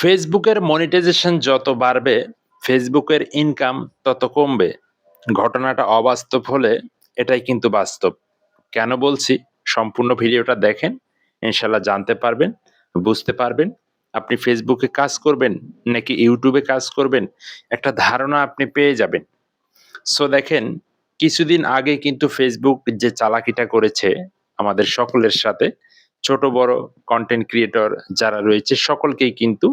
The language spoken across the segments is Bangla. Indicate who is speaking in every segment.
Speaker 1: ফেসবুকের মনিটাইজেশন যত বাড়বে, ফেসবুকের ইনকাম তত কমবে। ঘটনাটা অবাস্তব হলে এটাই কিন্তু বাস্তব। কেন বলছি? সম্পূর্ণ ভিডিওটা দেখেন ইনশাল্লাহ জানতে পারবেন, বুঝতে পারবেন। আপনি ফেসবুকে কাজ করবেন নাকি ইউটিউবে কাজ করবেন, একটা ধারণা আপনি পেয়ে যাবেন। সো দেখেন, কিছুদিন আগে কিন্তু ফেসবুক যে চালাকিটা করেছে আমাদের সকলের সাথে, ছোট বড় কন্টেন্ট ক্রিয়েটর যারা রয়েছে, সকলকেই কিন্তু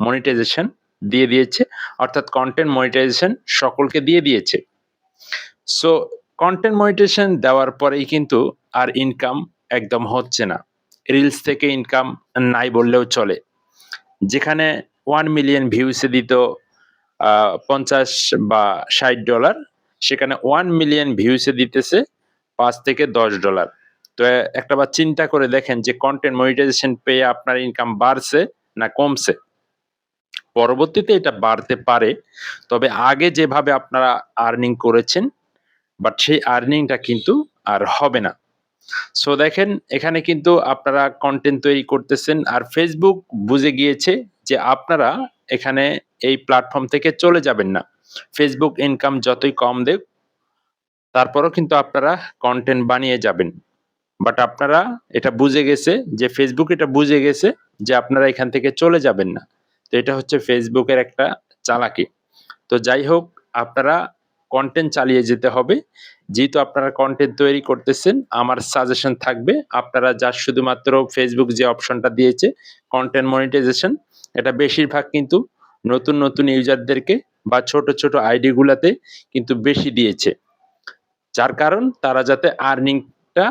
Speaker 1: মনিটাইজেশন দিয়ে দিয়েছে, অর্থাৎ কন্টেন্ট মনিটাইজেশন সকলকে দিয়ে দিয়েছে। সো কন্টেন্ট মনিটাইজেশন দেওয়ার পরেই কিন্তু আর ইনকাম একদম হচ্ছে না। রিলস থেকে ইনকাম নাই বললেও চলে। যেখানে ওয়ান মিলিয়ন ভিউসে দিত পঞ্চাশ বা ষাট ডলার সেখানে ওয়ান মিলিয়ন ভিউসে দিতেছে পাঁচ থেকে দশ ডলার তো, একটা বার চিন্তা করে দেখেন যে কন্টেন্ট মনিটাইজেশন পেয়ে আপনার ইনকাম বাড়ছে না কমছে। পরবর্তীতে এটা বাড়তে পারে। তবে আগে যেভাবে আপনারা আর্নিং করেছেন বাট সেই আর্নিংটা কিন্তু আর হবে না। সো দেখেন, এখানে কিন্তু আপনারা কন্টেন্ট তৈরি করতেছেন, আর ফেসবুক বুঝে গিয়েছে যে আপনারা এখানে এই প্ল্যাটফর্ম থেকে চলে যাবেন না। ফেসবুক ইনকাম যতই কম দেখ তারপরও কিন্তু আপনারা কন্টেন্ট বানিয়ে যাবেন। বাট আপনারা এটা বুঝে গেছে যে ফেসবুক এটা বুঝে গেছে যে আপনারা এখান থেকে চলে যাবেন না। তো এটা হচ্ছে ফেসবুকের একটা চালাকি। তো যাই হোক, আপনারা কন্টেন্ট চালিয়ে যেতে হবে। যেহেতু আপনারা কন্টেন্ট তৈরি করতেছেন, আমার সাজেশন থাকবে, আপনারা যা শুধুমাত্র ফেসবুক যে অপশনটা দিয়েছে কন্টেন্ট মনিটাইজেশন এটা বেশিরভাগ কিন্তু নতুন নতুন ইউজারদেরকে বা ছোট ছোট আইডিগুলাতে কিন্তু বেশি দিয়েছে। যার কারণ, তারা যাতে আর্নিংটা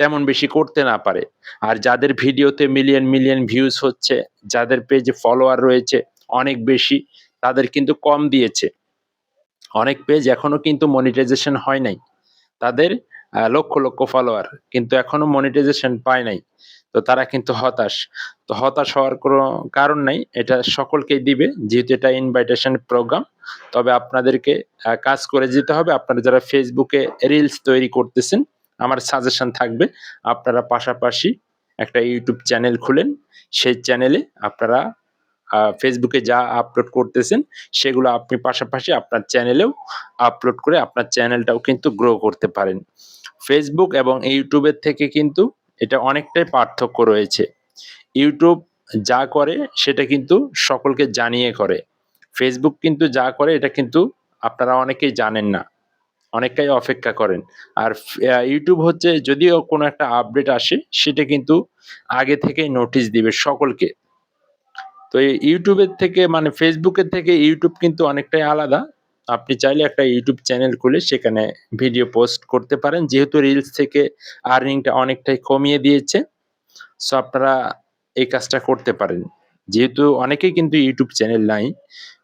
Speaker 1: তেমন বেশি করতে না পারে। আর যাদের ভিডিওতে মিলিয়ন মিলিয়ন ভিউজ হচ্ছে, যাদের পেজে ফলোয়ার রয়েছে অনেক বেশি, তাদের কিন্তু কম দিয়েছে। অনেক পেজ এখনও কিন্তু মনিটাইজেশন হয় নাই। তাদের লক্ষ লক্ষ ফলোয়ার কিন্তু এখনও মনিটাইজেশন পায় নাই। তো তারা কিন্তু হতাশ। তো হতাশ হওয়ার কোনো কারণ নাই, এটা সকলকেই দিবে। যেহেতু এটা ইনভাইটেশন প্রোগ্রাম তবে আপনাদেরকে কাজ করে যেতে হবে। আপনারা যারা ফেসবুকে রিলস তৈরি করতেছেন আমার সাজেশন থাকবে। আপনারা পাশাপাশি একটা ইউটিউব চ্যানেল খুলেন। সেই চ্যানেলে আপনারা ফেসবুকে যা আপলোড করতেছেন, সেগুলো আপনি পাশাপাশি আপনার চ্যানেলেও আপলোড করে আপনার চ্যানেলটাও কিন্তু গ্রো করতে পারেন। ফেসবুক এবং ইউটিউবের থেকে কিন্তু এটা অনেকটাই পার্থক্য রয়েছে। ইউটিউব যা করে, সেটা কিন্তু সকলকে জানিয়ে করে। ফেসবুক কিন্তু যা করে, এটা কিন্তু আপনারা অনেকেই জানেন না। অনেকটাই অপেক্ষা করেন। আর ইউটিউব হচ্ছে যদিও কোনো একটা আপডেট আসে, সেটা কিন্তু আগে থেকেই নোটিশ দিবে সকলকে। তো এই ইউটিউবের থেকে মানে ফেসবুকের থেকে ইউটিউব কিন্তু অনেকটাই আলাদা। আপনি চাইলে একটা ইউটিউব চ্যানেল খুলে সেখানে ভিডিও পোস্ট করতে পারেন। যেহেতু রিলস থেকে আর্নিংটা অনেকটাই কমিয়ে দিয়েছে সো আপনারা এই কাজটা করতে পারেন। যেহেতু অনেকেই কিন্তু ইউটিউব চ্যানেল নাই,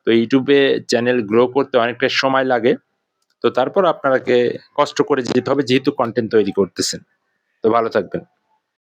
Speaker 1: তো ইউটিউবে চ্যানেল গ্রো করতে অনেকটা সময় লাগে। তো তারপর আপনাকে কষ্ট করে যেতে হবে যেহেতু কন্টেন্ট তৈরি করতেছেন। তো ভালো থাকবেন।